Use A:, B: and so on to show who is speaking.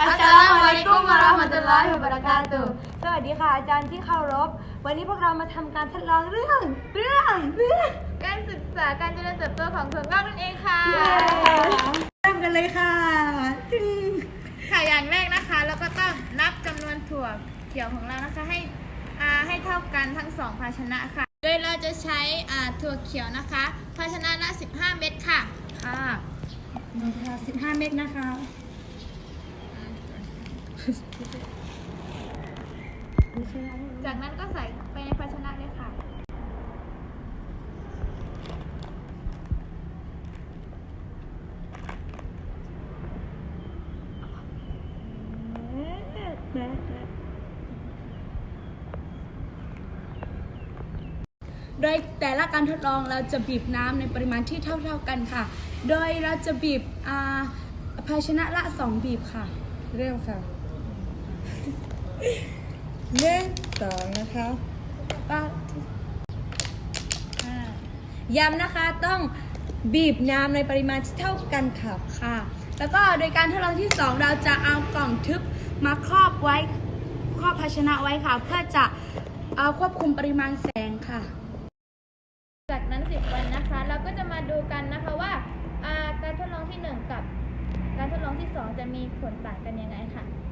A: อัสสลามุอะลัยกุมวะเราะห์มะตุลลอฮิวะบะเราะกาตุฮ์
B: สวัสดีค่ะอาจารย์ที่เคารพ วันนี้พวกเรามาทำการทดลองเรื่องเรื่องเรื่อง
A: การศึกษาการเจริญเติบโตของถั่วงอกนั่นเองค่ะ
B: เริ่มกันเลยค่ะจึง
A: ค่ะอย่างแรกนะคะเราก็ต้องนับจำนวนถั่วเขียวของเรานะคะให้อ่าให้เท่ากันทั้งสองภาชนะค่ะ โดยเราจะใช้อ่าถั่วเขียวนะคะ ภาชนะละ 15 เม็ดค่ะ
B: ค่ะ สิบห้าเม็ดนะคะ
A: จากนั้นก็ใส่ไปในภาชนะเลยค่ะ
C: โดยแต่ละการทดลองเราจะบีบน้ำในปริมาณที่เท่าๆกันค่ะ โดยเราจะบีบอ่าภาชนะละ 2 บีบค่ะ
B: เร็วค่ะ หนึ่งสองนะคะ
C: ป้าย้ำนะคะต้องบีบน้ำในปริมาณที่เท่ากันค่ะค่ะ แล้วก็โดยการทดลองที่ 2 เราจะเอากล่องทึบมาครอบไว้ครอบภาชนะไว้ค่ะ เพื่อจะเอาควบคุมปริมาณแสงค่ะ
A: จากนั้น 10 วันนะคะ เราก็จะมาดูกันนะคะว่าอ่าการทดลองที่ 1 กับ การทดลองที่ 2 จะมีผลต่างกันยังไงค่ะ